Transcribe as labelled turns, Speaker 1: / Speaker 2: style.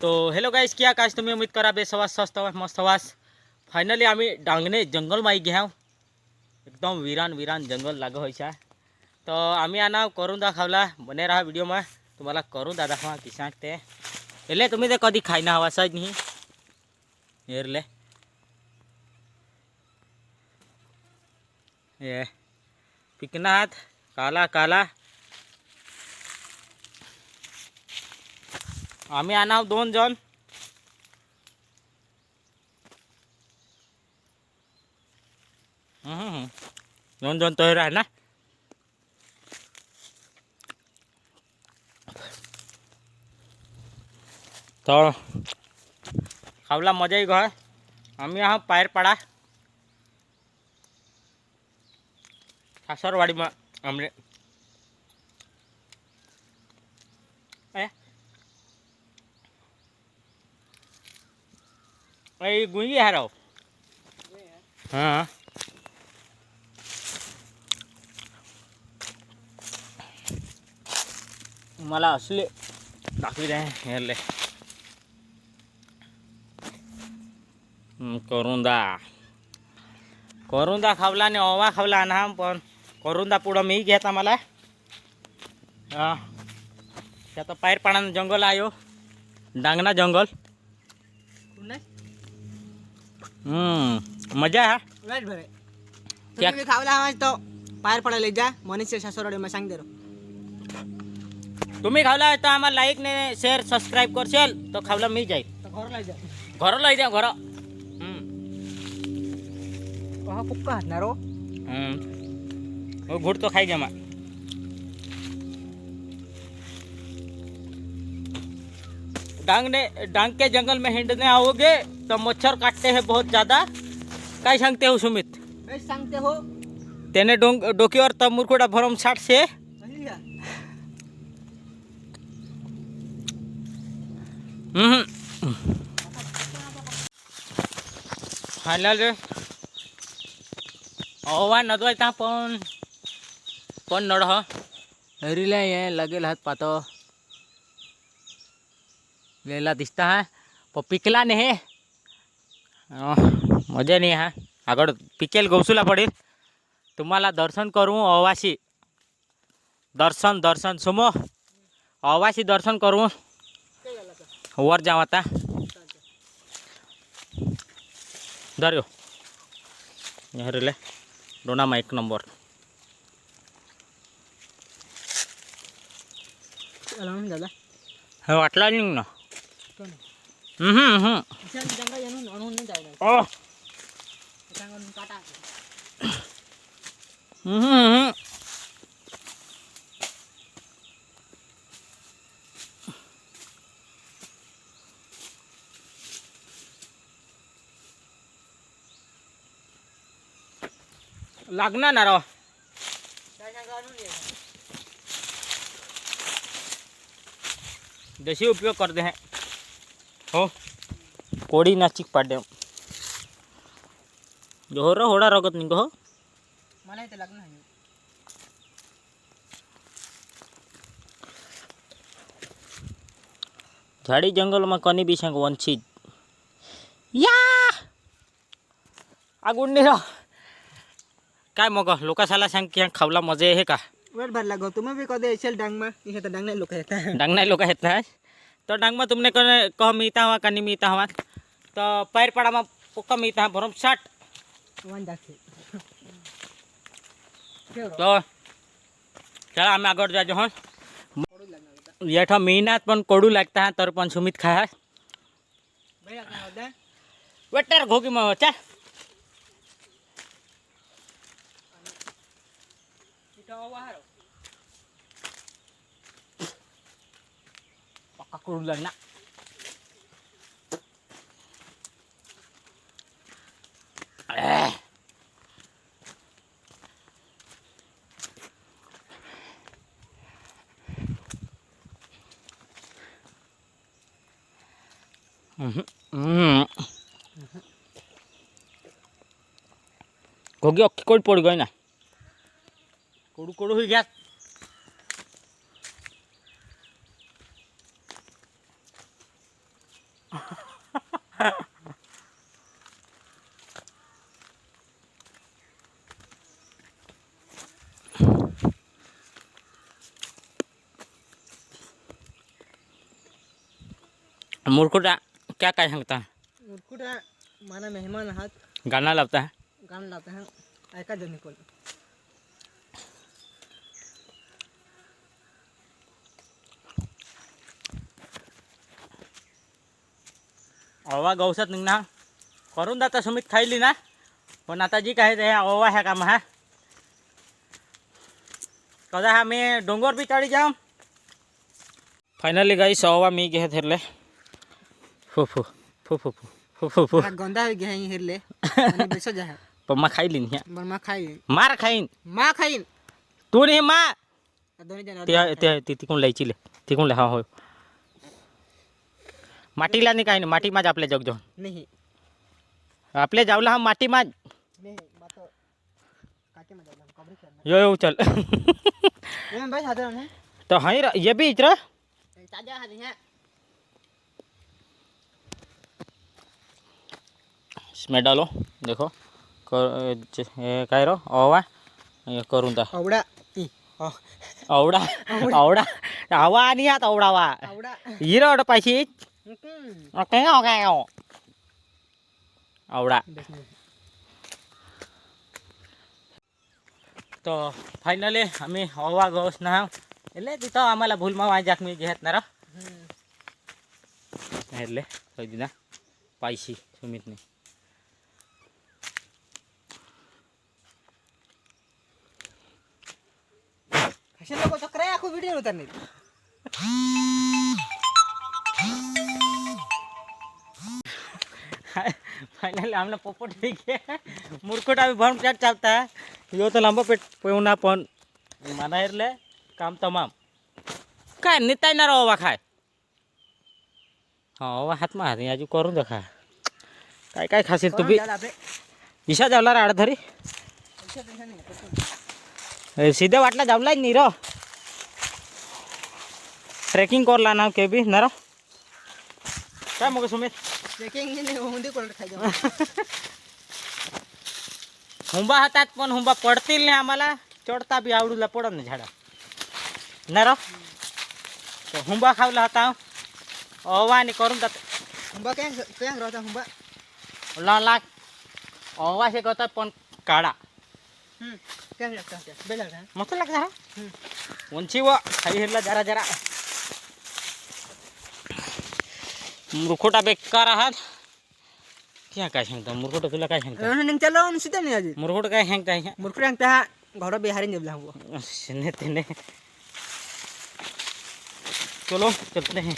Speaker 1: तो hello guys क्या काज तुम्हें उम्मीद करा? बेसवास स्वस्त हवास मस्त हवास फाइनली आम डांगने जंगल में आई घ्याव एकदम विरान विरान जंगल लाग तो तर आना आणा करून दाखवला बने रहा वीडियो में। तुम्हारा दा दाखवा किसाक ते। हेले तुम्हें तो कभी खायना हवा साज नहीं हेरले ये। पिकनात काला काला। आम्ही आणा दोन जण. हम्म, हम्म. दोन जन तयार है ना? तर खावला मजाही घर. आम्ही आहोत पायरपाडा सासरवाडी आमले ये गुंगी हराओ हाँ? माला असली असले रहे हैं ले. हम्म, करुंदा. करुंदा खावला आणि ओवा खावला ना हम पर करुंदा पुढं मी माला. हाँ. हाँ तो पैर पाण्यानं जंगल आयो डांगना जंगल. हम्म मज़ा हा
Speaker 2: राईट बरे
Speaker 1: त्या-
Speaker 2: तुम्ही खावला हवा तो बाहेर पडायला जा मनीष सासवडे मग सांग दे रो.
Speaker 1: तुम्ही खावला तर आम्हाला लाईक ने शेअर सबस्क्राईब करशाल तर खावला मी जाईल
Speaker 2: तो घरला जा
Speaker 1: घर लई द्या घर
Speaker 2: कहा कुक्का हातणार हो
Speaker 1: घुट तो खाई गया मैं डांग ने डांग के जंगल में हिंडने आओगे तो मच्छर काटते हैं बहुत ज़्यादा। काय सांगते हो सुमित?
Speaker 2: ए, सांगते हो।
Speaker 1: त्याने डोंग डोक्यावर तर मुरकुडा भरम साठ से?
Speaker 2: पहिली का?
Speaker 1: फायनल अवा नदवायचा पण पण नड ह। हरीला हे लगेल हात पातो। वेला दिसता हा। पिकला नाही। हे अं, मजा नाही हा આગળ पिकेल गवसूला पडेल तुम्हाला दर्शन करू अवाशी दर्शन दर्शन सुमो अवाशी दर्शन करू वर जाऊ आता धर्यो हरले डोनामा एक नंबर
Speaker 2: चला मग दादा
Speaker 1: हे वाटला नाही ना लागणार ना
Speaker 2: ये
Speaker 1: देशी उपयोग करते हो. कोड़ी नाचिक पाडे जोहर होड़ा रगत निको हो।
Speaker 2: माने ते तो लगना है।
Speaker 1: झाड़ी जंगल में कनी बिछंग वंचित या! आगुण निरो काय मग लोका साला सांग क्या खावला मज़े है का?
Speaker 2: वेट भर लागो तुम्हें भी कदे ऐसे डांग में ये तो डांग नहीं लुका है।
Speaker 1: डांग नहीं लुका है? ना तो डांगमा तुमने कने कह मीता हवा कनी मीता हवा तो पैर पडामा पोका मीता भरम साठ
Speaker 2: वन दाखवे ठेव रो.
Speaker 1: તો ચાલો અમે આગળ જાજો હો
Speaker 2: पडून लागणार होता
Speaker 1: येठा मेहनत पण कडू लागता तर पण सुमित खाय
Speaker 2: भाई लागणार होता
Speaker 1: वेटर घोगी मग चा
Speaker 2: इथं
Speaker 1: kakurulan na. Eh. গগি অক্কি কৰি পৰি গৈ না সৰু সৰু হৈ গেছ मुरकुटा क्या काय सांगता?
Speaker 2: मुरकुटा माना मेहमान आहात।
Speaker 1: गाणं लावता
Speaker 2: गाणं लावता हा ऐका दोन्ही कोण
Speaker 1: अवा गौसत निघ ना। करून जाता तो सुमित खायली ना। पण आता जी काय ते ओवा ह्या काम हा। कदा हा मी डोंगर भी चढी जाऊ। फायनली गाई सवा मी घे हेरले फु
Speaker 2: गंदा खाई
Speaker 1: मार खाईन।
Speaker 2: मा खाईन।
Speaker 1: तू नहीं मा
Speaker 2: दोनी जन
Speaker 1: ते ते ती कोण लायची ले। ती कोण ले हा। माटी ला
Speaker 2: नहीं
Speaker 1: कहीं नहीं माटी माज
Speaker 2: જગજો નહીં આપણે જાવલા હા માટીમાં
Speaker 1: જ નહીં તો
Speaker 2: કાચેમાં જાવલા કવરી કરના
Speaker 1: तो हाँ ये भी
Speaker 2: इतना
Speaker 1: इसमें डालो देखो. कर कह रो आवा ये करूँ ता
Speaker 2: आवडा.
Speaker 1: आवडा. आवडा. आवा नहीं आता आवडा आवडावा.
Speaker 2: आवडा.
Speaker 1: हिरो
Speaker 2: पाशी
Speaker 1: ഓക്കെ ഓക്കെ આવડા તો फायनली आम्ही हवा गौस ना એટલે तिथं आम्हाला भूलमा वाजाक मी घेतणार એટલે કહી દીધા પાયસી સુમિતને
Speaker 2: કશે લોકો ચક્રે આખો વિડીયો ઉતારની
Speaker 1: फायनली आमला पोपट ठीक आहे मुरकुट आम्ही भरून प्लॅट चालता यो तो लांब पेट पेवना पण मला हेरले काम तमाम। काय निताय ना रवा खाय हो हात मा हात आजू करून देखा काय काय खाशील तू बी?
Speaker 2: आपले
Speaker 1: दिशा जावला रे आडधरी सीधे वाटला जावला नी र ट्रेकिंग करला ना के बी ना र काय मग सुमित
Speaker 2: ट्रेकिंग नाही होऊन कोण खायचं
Speaker 1: हुंबा हातात पण हुंबा पडतील नाही आम्हाला चढता बी आवडूला पडत ना झाडा ना र तो हुंबा खावला होता अवा आणि करून जात
Speaker 2: हुंबा काय काय राहता हुंबा
Speaker 1: ला लाग अवा हे करतात पण काढा
Speaker 2: हम्म काय लागतं बेल
Speaker 1: मस्त लागतं हा उंची व खाली हिरला जरा जरा मुरखोटा बेकार आहात। क्या काय सांगता? मुरखोटा तुला काय सांगता?
Speaker 2: रनिंग चालवून सुद्धा नाही अजून.
Speaker 1: मुरखोट काय सांगता? ह्या
Speaker 2: मुरकुड सांगता घर बिहारी नेबला हुआ
Speaker 1: ने. तेने चलो चलते हैं.